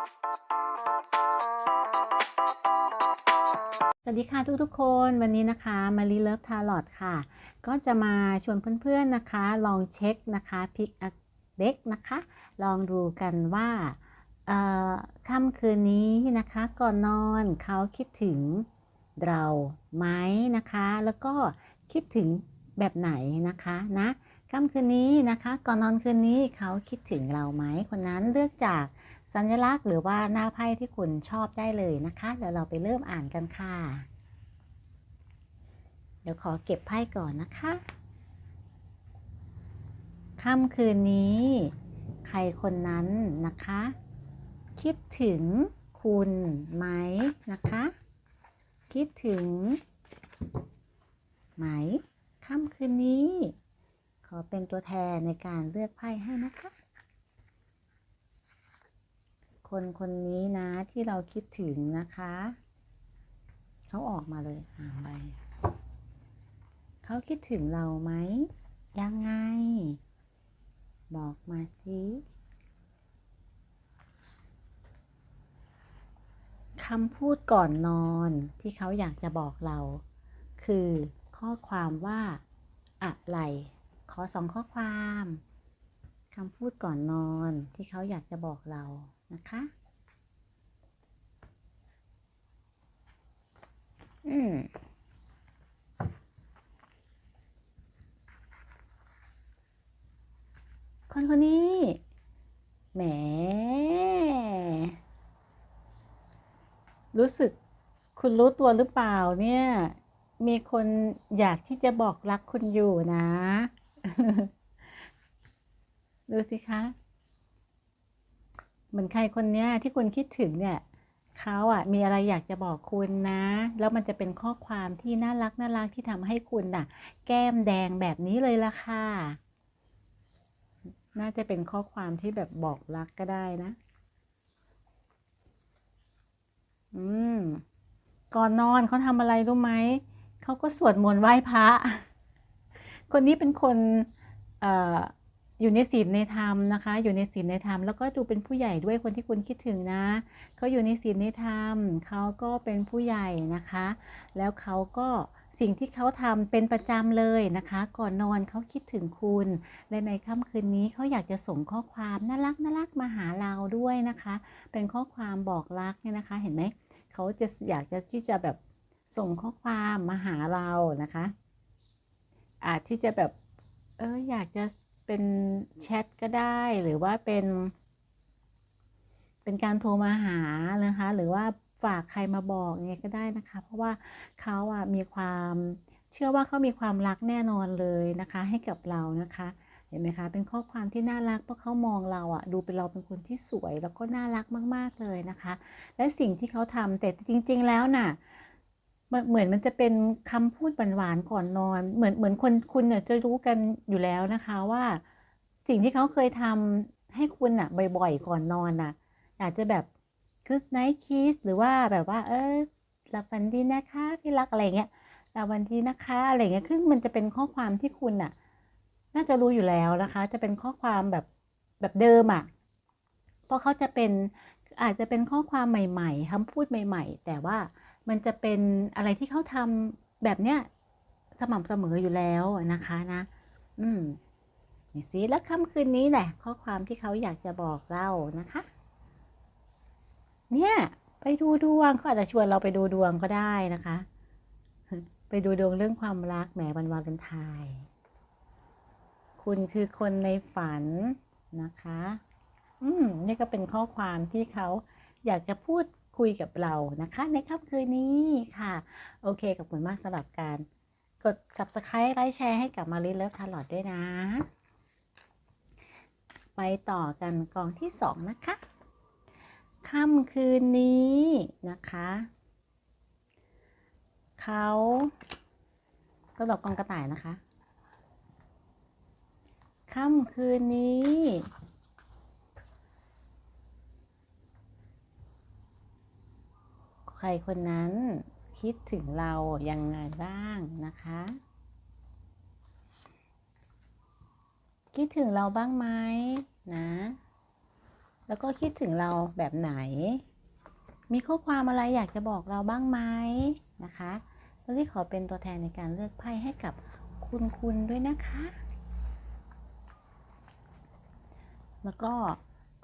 สวัสดีค่ะทุกๆคนวันนี้นะคะมารีเลิฟทาร์ลอตค่ะ ก็จะมาชวนเพื่อนๆนะคะ ลองเช็คนะคะพิกเด็กนะคะ ลองดูกันว่าเอ่อค่ำคืนนี้นะคะก่อนนอนเขาคิดถึงเราไหมนะคะ แล้วก็คิดถึงแบบไหนนะคะนะค่ำคืนนี้นะคะ ก่อนนอนคืนนี้เขาคิดถึงเราไหมคนนั้นเลือกจาก สัญลักษณ์หรือว่าหน้าไพ่ที่คุณชอบได้เลยนะคะ เดี๋ยวเราไปเริ่มอ่านกันค่ะ เดี๋ยวขอเก็บไพ่ก่อนนะคะ ค่ำคืนนี้ ใครคนนั้นนะคะ คิดถึงคุณไหมนะคะ คิดถึง ไหม ค่ำคืนนี้ ขอเป็นตัวแทนในการเลือกไพ่ให้นะคะ คนคนนี้นะที่เราคิดถึงนะคะ เขาออกมาเลยอ่านไปเขาคิดถึงเราไหม ยังไง บอกมาสิคำพูดก่อนนอนที่เขาอยากจะบอกเรา คือข้อความว่าอะไร ขอสองข้อความคำพูดก่อนนอนที่เขาอยากจะบอกเรา นะคะ อืมคนคนนี้ แหม รู้สึกคุณรู้ตัวหรือเปล่าเนี่ย มีคนอยากที่จะบอกรักคุณอยู่นะ ดูสิคะ เหมือนใครคนเนี้ยที่คุณคิดถึงเนี่ยเขาอะมีอะไรอยากจะบอกคุณนะ แล้วมันจะเป็นข้อความที่น่ารักน่ารักที่ทำให้คุณน่ะ แก้มแดงแบบนี้เลยล่ะค่ะ น่าจะเป็นข้อความที่แบบบอกรักก็ได้นะ อืม ก่อนนอนเขาทำอะไรรู้ไหม เขาก็สวดมนต์ไหว้พระ คนนี้เป็นคน เอ่อ อยู่ในศีลในธรรมนะคะ อยู่ในศีลในธรรมแล้วก็ดูเป็นผู้ใหญ่ด้วยคนที่คุณคิดถึงนะเขาอยู่ในศีลในธรรมเขาก็เป็นผู้ใหญ่นะคะ แล้วเขาก็สิ่งที่เขาทำเป็นประจำเลยนะคะ ก่อนนอนเขาคิดถึงคุณและในค่ำคืนนี้เขาอยากจะส่งข้อความน่ารักน่ารักมาหาเราด้วยนะคะ เป็นข้อความบอกรักเนี่ยนะคะ เห็นไหมเขาจะอยากจะที่จะแบบส่งข้อความมาหาเรานะคะอาจที่จะแบบเอออยากจะ เป็นแชทก็ได้หรือว่าเป็น เป็นการโทรมาหานะคะ หรือว่าฝากใครมาบอกเงี้ยก็ได้นะคะ เพราะว่าเขาอะมีความเชื่อว่าเขามีความรักแน่นอนเลยนะคะ ให้กับเรานะคะเห็นไหมคะ เป็นข้อความที่น่ารักเพราะเขามองเราอะดูเป็นเราเป็นคนที่สวยแล้วก็น่ารักมาก ๆ เลยนะคะ และสิ่งที่เขาทำแต่จริง ๆ แล้วน่ะ เหมือนมันจะเป็นคำพูดหวานๆก่อนนอน เหมือนเหมือนคนคุณเนี่ยจะรู้กันอยู่แล้วนะคะว่า สิ่งที่เขาเคยทำให้คุณอะ บ่อยๆ ก่อนนอนน่ะ อาจจะแบบ good night kiss หรือว่าแบบว่า เออหลับฝันดีนะคะพี่รักอะไรเงี้ยหลับฝันดีนะคะอะไรเงี้ยคือมันจะเป็นข้อความที่คุณอะ น่าจะรู้อยู่แล้วนะคะ จะเป็นข้อความแบบแบบเดิมอะเพราะเขาจะเป็นอาจจะเป็นข้อความใหม่ ๆคำพูดใหม่ ๆ แต่ว่า มันจะเป็นอะไรที่เขาทำแบบเนี้ยสม่ำเสมออยู่แล้วนะคะนะ อืมนี่สิแล้วค่ำคืนนี้แหละ ข้อความที่เขาอยากจะบอกเรานะคะ เนี่ย ไปดูดวงเขาอาจจะชวนเราไปดูดวงก็ได้นะคะ ไปดูดวงเรื่องความรักแหมวันวาเลนไทน์คุณคือคนในฝันนะคะ อืมนี่ก็เป็นข้อความที่เขาอยากจะพูด คุยกับเรานะคะ ในค่ำคืนนี้ค่ะ โอเคขอบคุณมากสำหรับการกด subscribe ไลค์แชร์ให้กับมารีเลิฟทาร์ลอดด้วยนะ ไปต่อกันกองที่สองนะคะค่ำคืนนี้นะคะ เขาก็ดอกกองกระต่ายนะคะ ค่ำคืนนี้ ใครคนนั้นคิดถึงเรายังไงบ้างนะคะ คิดถึงเราบ้างไหมนะ แล้วก็คิดถึงเราแบบไหน มีข้อความอะไรอยากจะบอกเราบ้างไหมนะคะตอนนี้ขอเป็นตัวแทนในการเลือกไพ่ให้กับคุณคุณด้วยนะคะ แล้วก็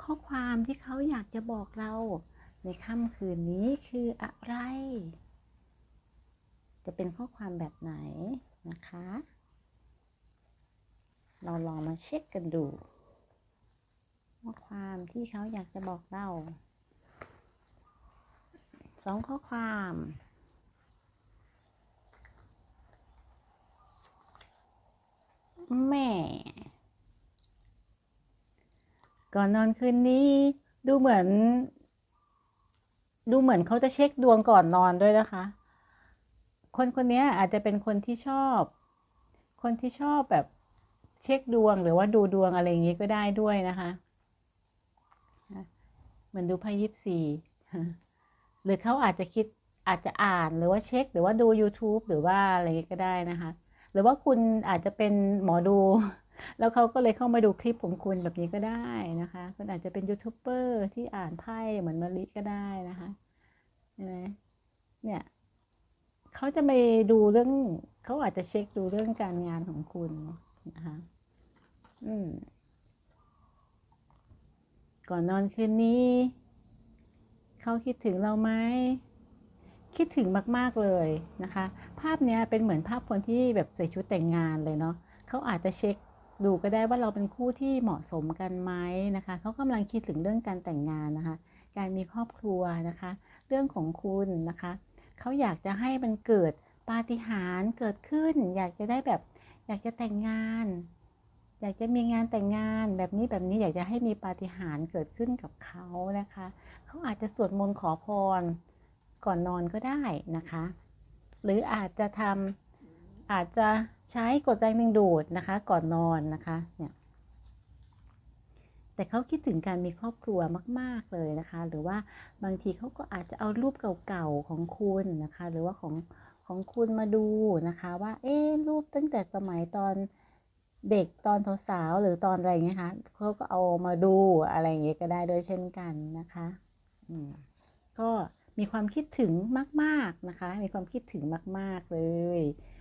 ข้อความที่เขาอยากจะบอกเรา ในค่ำคืนนี้คืออะไร จะเป็นข้อความแบบไหนนะคะ เราลองมาเช็คกันดูข้อความที่เขาอยากจะบอกเราสองข้อความแม่ ก่อนนอนคืนนี้ดูเหมือน ดูเหมือนเขาจะเช็คดวงก่อนนอนด้วยนะคะ คนคนนี้อาจจะเป็นคนที่ชอบ คนที่ชอบแบบเช็คดวงหรือว่าดูดวงอะไรอย่างนี้ก็ได้ด้วยนะคะเหมือนดูไพ่ยิปซีหรือเขาอาจจะคิดอาจจะอ่านหรือว่าเช็ค หรือว่าดู YouTube หรือว่าอะไรก็ได้นะคะ หรือว่าคุณอาจจะเป็นหมอดู แล้วเขาก็เลยเข้ามาดูคลิปของคุณแบบนี้ก็ได้นะคะ คุณอาจจะเป็นยูทูบเบอร์ที่อ่านไพ่เหมือนมาริก็ได้นะคะใช่ไหมเนี่ยเขาจะไปดูเรื่องเขาอาจจะเช็คดูเรื่องการงานของคุณนะคะอืมก่อนนอนคืนนี้ เขาคิดถึงเราไหมคิดถึงมาก ๆ เลยนะคะ ภาพนี้เป็นเหมือนภาพคนที่แบบใส่ชุดแต่งงานเลยเนาะเขาอาจจะเช็ค ดูก็ได้ว่าเราเป็นคู่ที่เหมาะสมกันไหมนะคะเขากำลังคิดถึงเรื่องการแต่งงานนะคะ การมีครอบครัวนะคะ เรื่องของคุณนะคะเขาอยากจะให้มันเกิดปาฏิหาริย์เกิดขึ้น อยากจะได้แบบ อยากจะแต่งงาน อยากจะมีงานแต่งงานแบบนี้แบบนี้อยากจะให้มีปาฏิหาริย์เกิดขึ้นกับเขานะคะเขาอาจจะสวดมนต์ขอพรก่อนนอนก็ได้นะคะ หรืออาจจะทำอาจจะ ใช้กดแรงดึงดูดนะคะ ก่อนนอนนะคะเนี่ยแต่เขาคิดถึงการมีครอบครัวมาก ๆ เลยนะคะ หรือว่าบางทีเขาก็อาจจะเอารูปเก่าๆของคุณนะคะ หรือว่าของของคุณมาดูนะคะว่า เอ๊รูปตั้งแต่สมัยตอนเด็กตอนสาวๆหรือตอนอะไรเงี้ยคะเขาก็เอามาดูอะไรอย่างเงี้ยก็ได้โดยเช่นกันนะคะอืมก็มีความคิดถึงมาก ๆนะคะ มีความคิดถึงมาก ๆเลย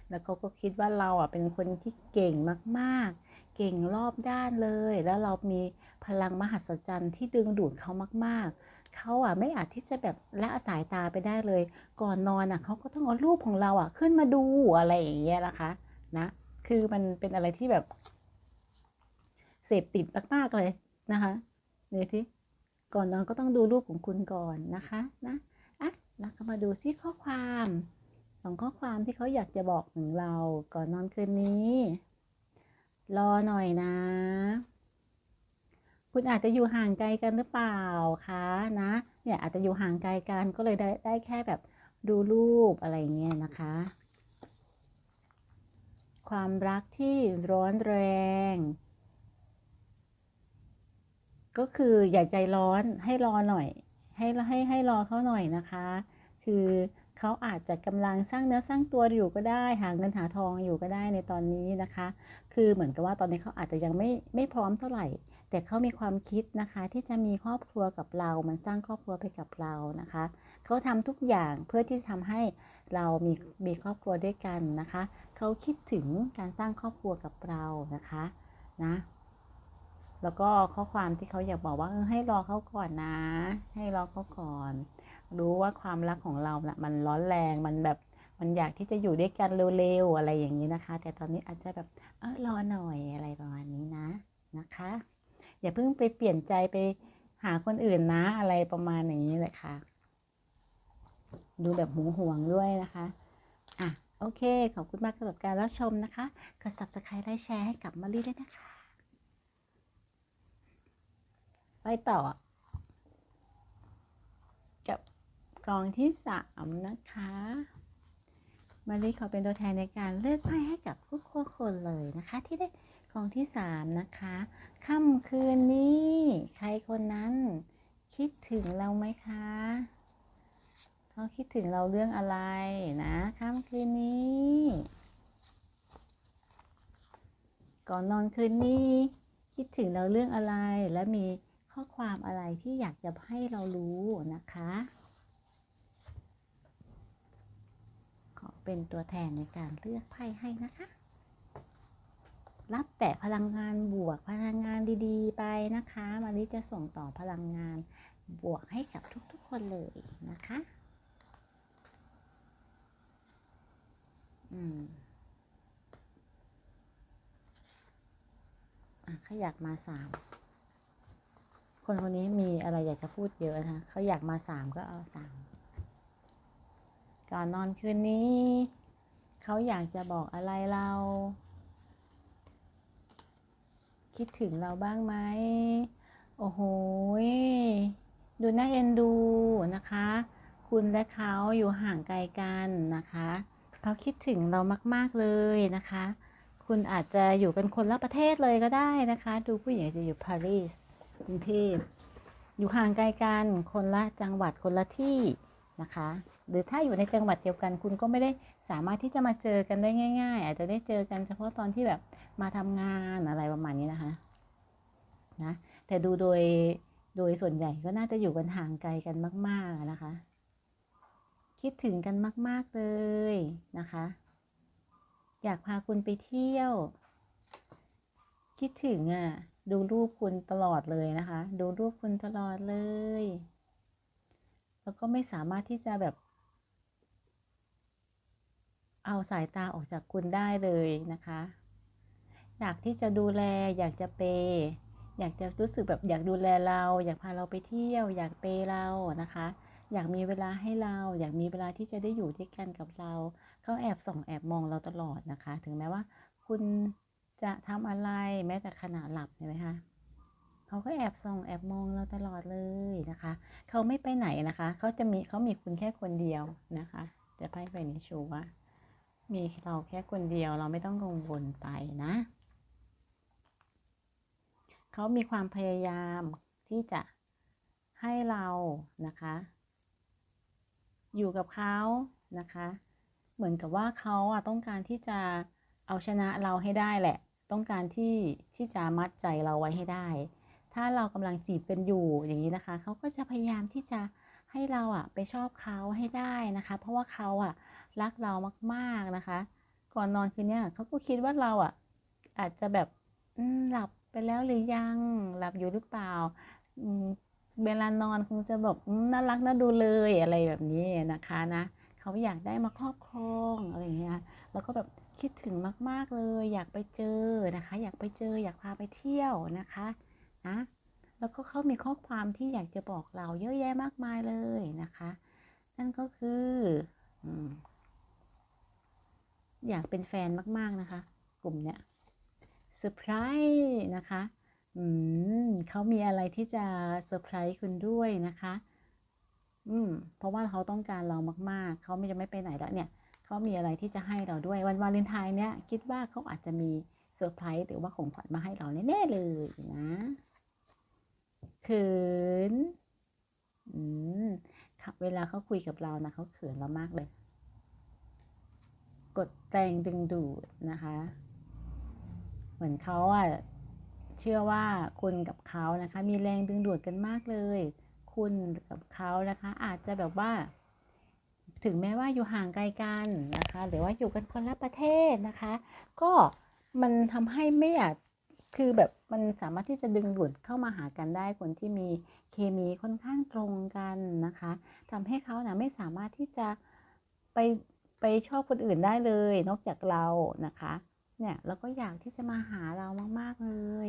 แล้วเขาก็คิดว่าเราอะเป็นคนที่เก่งมากๆ เก่งรอบด้านเลย แล้วเรามีพลังมหัศจรรย์ที่ดึงดูดเขามากๆ เขาอะไม่อาจที่จะแบบละสายตาไปได้เลย ก่อนนอนอะเขาก็ต้องเอารูปของเราอะขึ้นมาดูอะไรอย่างเงี้ยนะคะนะคือมันเป็นอะไรที่แบบ เสพติดมากๆเลยนะคะเนี่ยที่ก่อนนอนก็ต้องดูรูปของคุณก่อนนะคะนะอะแล้วก็มาดูซิข้อความ สองข้อความที่เขาอยากจะบอกถึงเราก่อนนอนคืนนี้ รอหน่อยนะ คุณอาจจะอยู่ห่างไกลกันหรือเปล่าคะนะเนี่ยอาจจะอยู่ห่างไกลกันก็เลยได้ได้แค่แบบดูรูปอะไรเงี้ยนะคะ ความรักที่ร้อนแรง ก็คืออย่าใจร้อนให้รอหน่อย ให้ให้ให้รอเขาหน่อยนะคะ คือ เขาอาจจะกำลังสร้างเนื้อสร้างตัวอยู่ก็ได้ หาเงินหาทองอยู่ก็ได้ในตอนนี้นะคะ คือเหมือนกับว่าตอนนี้เขาอาจจะยังไม่ไม่พร้อมเท่าไหร่ แต่เขามีความคิดนะคะ ที่จะมีครอบครัวกับเรา มันสร้างครอบครัวไปกับเรานะคะเขาทำทุกอย่างเพื่อที่จะทำให้เรามีมีครอบครัวด้วยกันนะคะเขาคิดถึงการสร้างครอบครัวกับเรานะคะนะแล้วก็ข้อความที่เขาอยากบอกว่าให้รอเขาก่อนนะ ให้รอเขาก่อน รู้ว่าความรักของเรานะ่ะมันร้อนแรงมันแบบมันอยากที่จะอยู่ด้วยกันเร็วๆอะไรอย่างนี้นะคะ แต่ตอนนี้อาจจะแบบเออรอหน่อยอะไรประมาณนี้นะนะคะ อย่าเพิ่งไปเปลี่ยนใจไปหาคนอื่นนะอะไรประมาณอย่างนี้เลยค่ะ ดูแบบหวงห่วงด้วยนะคะอะโอเค ขอบคุณมากสำหรับการรับชมนะคะกด subscribe และแชร์ให้กับมารีด้วยนะคะ ไปต่อ กับ กองที่สามนะคะมารีขอเป็นตัวแทนในการเลือกไพ่ให้กับทุกคนเลยนะคะ ที่ได้กองที่สามนะคะค่ำคืนนี้ใครคนนั้น คิดถึงเราไหมคะเขาคิดถึงเราเรื่องอะไรนะค่ำคืนนี้ก่อนนอนคืนนี้ คิดถึงเราเรื่องอะไรและมีข้อความอะไรที่อยากจะให้เรารู้นะคะ ขอ เป็นตัวแทนในการเลือกไพ่ให้นะคะ รับแต่พลังงานบวกพลังงานดีๆ ไปนะคะมาริจะส่งต่อพลังงานบวกให้กับทุกๆคนเลยนะคะอืมอะเขาอยากมาสามคนคนนี้มีอะไรอยากจะพูดเยอะนะคะเขาอยากมาสามก็เอาสาม ก่อนนอนคืนนี้ เขาอยากจะบอกอะไรเรา คิดถึงเราบ้างไหม โอ้โห ดูน่าเอ็นดูนะคะ คุณและเขาอยู่ห่างไกลกันนะคะเขาคิดถึงเรามาก ๆ เลยนะคะ คุณอาจจะอยู่กันคนละประเทศเลยก็ได้นะคะ ดูผู้หญิงจะอยู่ปารีสกรุงเทพอยู่ห่างไกลกันคนละจังหวัดคนละที่นะคะ หรือถ้าอยู่ในจังหวัดเดียวกัน คุณก็ไม่ได้สามารถที่จะมาเจอกันได้ง่าย ๆ อาจจะได้เจอกันเฉพาะตอนที่แบบมาทำงานอะไรประมาณนี้นะคะนะแต่ดูโดยโดยส่วนใหญ่ก็น่าจะอยู่กันห่างไกลกันมาก ๆนะคะ คิดถึงกันมาก ๆเลยนะคะ อยากพาคุณไปเที่ยว คิดถึงอะดูรูปคุณตลอดเลยนะคะ ดูรูปคุณตลอดเลย แล้วก็ไม่สามารถที่จะแบบ เอาสายตาออกจากคุณได้เลยนะคะ อยากที่จะดูแลอยากจะเปย์อยากจะรู้สึกแบบอยากดูแลเรา อยากพาเราไปเที่ยว อยากเปย์เรานะคะ อยากมีเวลาให้เรา อยากมีเวลาที่จะได้อยู่ด้วยกันกับเรา เขาแอบส่องแอบมองเราตลอดนะคะ ถึงแม้ว่า คุณจะทำอะไรแม้แต่ขณะหลับเห็นไหมคะเขาก็แอบส่องแอบมองเราตลอดเลยนะคะ เขาไม่ไปไหนนะคะ เขาจะมีเขามีคุณแค่คนเดียวนะคะ จะไพ่ไปในชูว่า มีเราแค่คนเดียวเราไม่ต้องกังวลไปนะ เขามีความพยายามที่จะให้เรานะคะ อยู่กับเขานะคะ เหมือนกับว่าเขาอะต้องการที่จะเอาชนะเราให้ได้แหละ ต้องการที่ที่จะมัดใจเราไว้ให้ได้ ถ้าเรากำลังจีบกันอยู่อย่างนี้นะคะ เขาก็จะพยายามที่จะให้เราอะไปชอบเขาให้ได้นะคะ เพราะว่าเขาอะ รักเรามากๆนะคะ ก่อนนอนคืนนี้เขาก็คิดว่าเราอะ อาจจะแบบหลับไปแล้วหรือยังหลับอยู่หรือเปล่าเวลานอนคงจะแบบน่ารักน่าดูเลยอะไรแบบนี้นะคะนะเขาอยากได้มาครอบครองอะไรเงี้ยแล้วก็แบบคิดถึงมาก ๆ เลย อยากไปเจอนะคะ อยากไปเจออยากพาไปเที่ยวนะคะนะแล้วก็เขามีข้อความที่อยากจะบอกเราเยอะแยะมากมายเลยนะคะ นั่นก็คือ อยากเป็นแฟนมาก ๆ นะคะ กลุ่มเนี้ยเซอร์ไพรส์นะคะอืมเขามีอะไรที่จะเซอร์ไพรส์คุณด้วยนะคะ อืม เพราะว่าเขาต้องการเรามาก ๆ เขาไม่จะไม่ไปไหนแล้วเนี่ย เขามีอะไรที่จะให้เราด้วยวันวาเลนไทน์เนี่ยคิดว่าเขาอาจจะมีเซอร์ไพรส์หรือว่าของขวัญมาให้เราแน่ ๆ เลยนะเขินอืมเวลาเขาคุยกับเรานะเขาเขินเรามากเลย กดแรงดึงดูดนะคะ เหมือนเขาอะเชื่อว่าคุณกับเขานะคะ มีแรงดึงดูดกันมากเลย คุณกับเขานะคะ อาจจะแบบว่า ถึงแม้ว่าอยู่ห่างไกลกันนะคะ หรือว่าอยู่กันคนละประเทศนะคะ ก็มันทำให้ไม่อยากคือแบบมันสามารถที่จะดึงดูดเข้ามาหากันได้คนที่มีเคมีค่อนข้างตรงกันนะคะทำให้เขานะไม่สามารถที่จะไป ไปชอบคนอื่นได้เลย นอกจากเรานะคะ เนี่ยแล้วก็อยากที่จะมาหาเรามาก ๆ เลย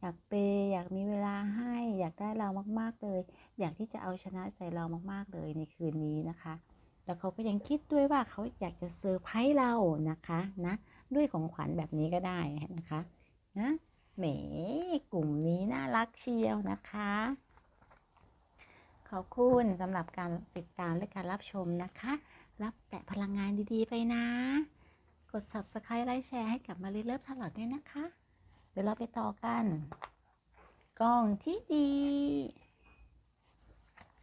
อยากเปย์อยากมีเวลาให้ อยากได้เรามาก ๆ เลย อยากที่จะเอาชนะใจเรามาก ๆ เลยในคืนนี้นะคะ แล้วเขาก็ยังคิดด้วยว่าเขาอยากจะเซอร์ไพรส์เรานะคะนะด้วยของขวัญแบบนี้ก็ได้นะคะนะแหมกลุ่มนี้น่ารักเชียวนะคะ ขอบคุณสำหรับการติดตามและการรับชมนะคะ รับแต่พลังงานดีๆไปนะ กด subscribe ไลค์แชร์ให้กับมารีเลิฟตลอดด้วยนะคะ เดี๋ยวเราไปต่อกันกล้องที่ดี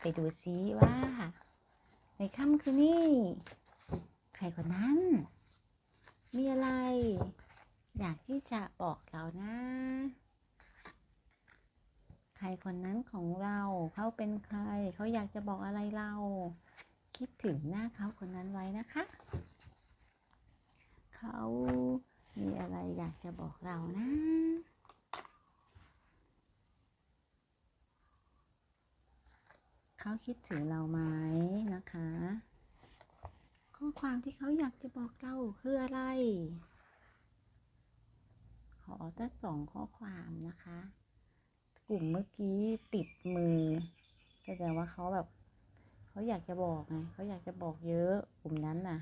ไปดูซิว่า ในค่ำคืนนี้ใครคนนั้น มีอะไร อยากที่จะบอกเรานะ ใครคนนั้นของเราเขาเป็นใคร เขาอยากจะบอกอะไรเรา คิดถึงหน้าเขาคนนั้นไว้นะคะ เขามีอะไรอยากจะบอกเรานะเขาคิดถึงเราไหมนะคะ ข้อความที่เขาอยากจะบอกเราคืออะไร ขอตั้งสองข้อความนะคะ กลุ่มเมื่อกี้ติดมือแสดงว่าเขาแบบ เขาอยากจะบอกไงเขาอยากจะบอกเยอะกลุ่มนั้นน่ะ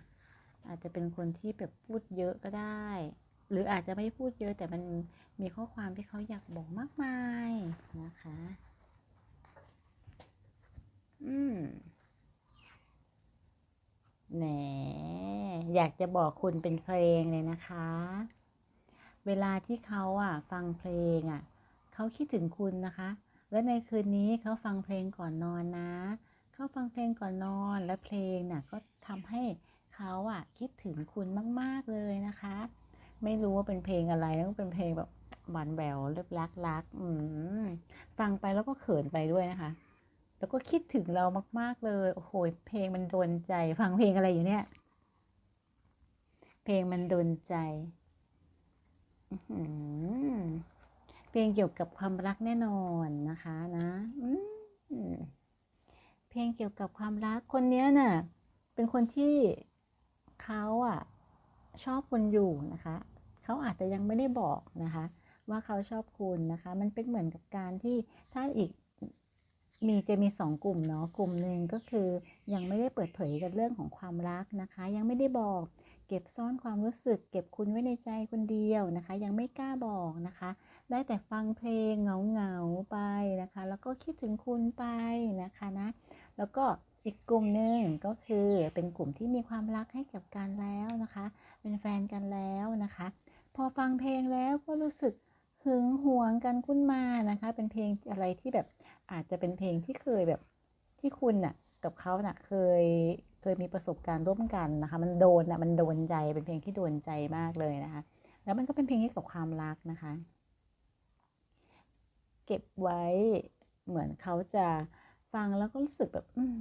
อาจจะเป็นคนที่แบบพูดเยอะก็ได้ หรืออาจจะไม่พูดเยอะแต่มันมีข้อความที่เขาอยากบอกมากมายนะคะ อืมแหนอยากจะบอกคุณเป็นเพลงเลยนะคะ เวลาที่เขาอะ ฟังเพลงอะ เขาคิดถึงคุณนะคะ และในคืนนี้เขาฟังเพลงก่อนนอนนะ เขาฟังเพลงก่อนนอนและเพลงน่ะก็ทำให้เขาอะคิดถึงคุณมาก ๆเลยนะคะ ไม่รู้ว่าเป็นเพลงอะไรต้องเป็นเพลงแบบหวานแหววเลิบรักรักอืมฟังไปแล้วก็เขินไปด้วยนะคะ แล้วก็คิดถึงเรามาก ๆเลย โอ้โหเพลงมันโดนใจ ฟังเพลงอะไรอยู่เนี่ย เพลงมันโดนใจเพลงเกี่ยวกับความรักแน่นอนนะคะนะ อืม เพลงเกี่ยวกับความรักคนเนี้ยน่ะเป็นคนที่เขาอะชอบคุณอยู่นะคะเขาอาจจะยังไม่ได้บอกนะคะ ว่าเขาชอบคุณนะคะ มันเป็นเหมือนกับการที่ถ้าอีกมีจะมีสองกลุ่มเนาะกลุ่มหนึ่งก็คือยังไม่ได้เปิดเผยกันเรื่องของความรักนะคะ ยังไม่ได้บอกเก็บซ่อนความรู้สึก เก็บคุณไว้ในใจคนเดียวนะคะ ยังไม่กล้าบอกนะคะ ได้แต่ฟังเพลงเหงาๆไปนะคะ แล้วก็คิดถึงคุณไปนะคะนะ แล้วก็อีกกลุ่มหนึ่งก็คือเป็นกลุ่มที่มีความรักให้กับกันแล้วนะคะ เป็นแฟนกันแล้วนะคะ พอฟังเพลงแล้วก็รู้สึกหึงหวงกันขึ้นมานะคะ เป็นเพลงอะไรที่แบบอาจจะเป็นเพลงที่เคยแบบที่คุณน่ะกับเขาน่ะเคยเคยมีประสบการณ์ร่วมกันนะคะ มันโดนน่ะมันโดนใจเป็นเพลงที่โดนใจมากเลยนะคะ แล้วมันก็เป็นเพลงเกี่ยวกับความรักนะคะ เก็บไว้เหมือนเขาจะ ฟังแล้วก็รู้สึกแบบม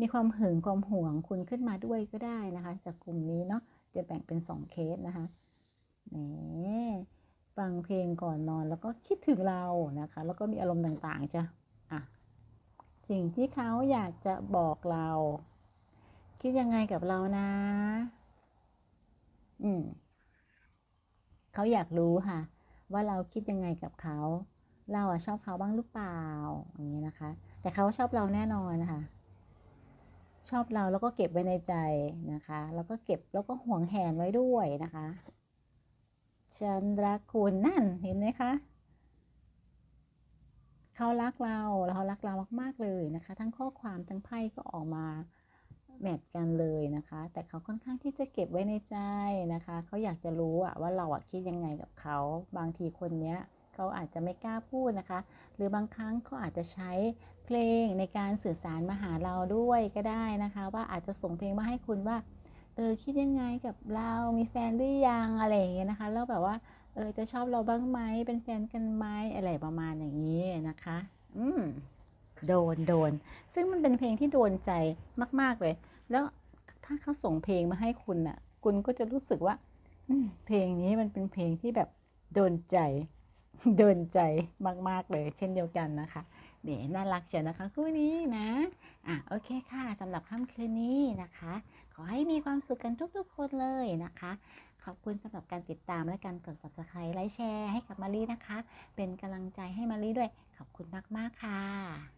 มีความหึงความหวงคุณขึ้นมาด้วยก็ได้นะคะ จากกลุ่มนี้เนาะจะแบ่งเป็นสองเคสนะคะแหมฟังเพลงก่อนนอนแล้วก็คิดถึงเรานะคะ แล้วก็มีอารมณ์ต่างๆจ้ะอะสิ่งที่เขาอยากจะบอกเรา คิดยังไงกับเรานะ อืมเขาอยากรู้ค่ะ ว่าเราคิดยังไงกับเขา เราอะชอบเขาบ้างหรือเปล่าอย่างนี้นะคะ แต่เขาชอบเราแน่นอนนะคะชอบเราแล้วก็เก็บไว้ในใจนะคะ แล้วก็เก็บแล้วก็ห่วงแหนไว้ด้วยนะคะ ฉันรักคุณนั่นเห็นไหมคะเขารักเราแล้วเขารักเรามาก ๆ เลยนะคะ ทั้งข้อความทั้งไพ่ก็ออกมาแมทกันเลยนะคะ แต่เขาค่อนข้างที่จะเก็บไว้ในใจนะคะ เขาอยากจะรู้อะว่าเราอะคิดยังไงกับเขา บางทีคนเนี้ยเขาอาจจะไม่กล้าพูดนะคะ หรือบางครั้งเขาอาจจะใช้ เพลงในการสื่อสารมาหาเราด้วยก็ได้นะคะ ว่าอาจจะส่งเพลงมาให้คุณว่าเออคิดยังไงกับเรามีแฟนหรือยังอะไรอย่างเงี้ยนะคะแล้วแบบว่าเออจะชอบเราบ้างไหมเป็นแฟนกันไหมอะไรประมาณอย่างนี้นะคะ อืมโดนโดน ซึ่งมันเป็นเพลงที่โดนใจมาก ๆเลย แล้วถ้าเขาส่งเพลงมาให้คุณน่ะ คุณก็จะรู้สึกว่า อืเพลงนี้มันเป็นเพลงที่แบบโดนใจ โดนใจมาก ๆเลย เช่นเดียวกันนะคะ เดี๋ยน่ารักเชียวนะคะคู่นี้นะ อะโอเคค่ะสำหรับค่ำคืนนี้นะคะ ขอให้มีความสุขกันทุกๆ คนเลยนะคะ ขอบคุณสำหรับการติดตามและการกด subscribe ไลค์แชร์ให้กับมารีนะคะ เป็นกำลังใจให้มารีด้วย ขอบคุณมากๆค่ะ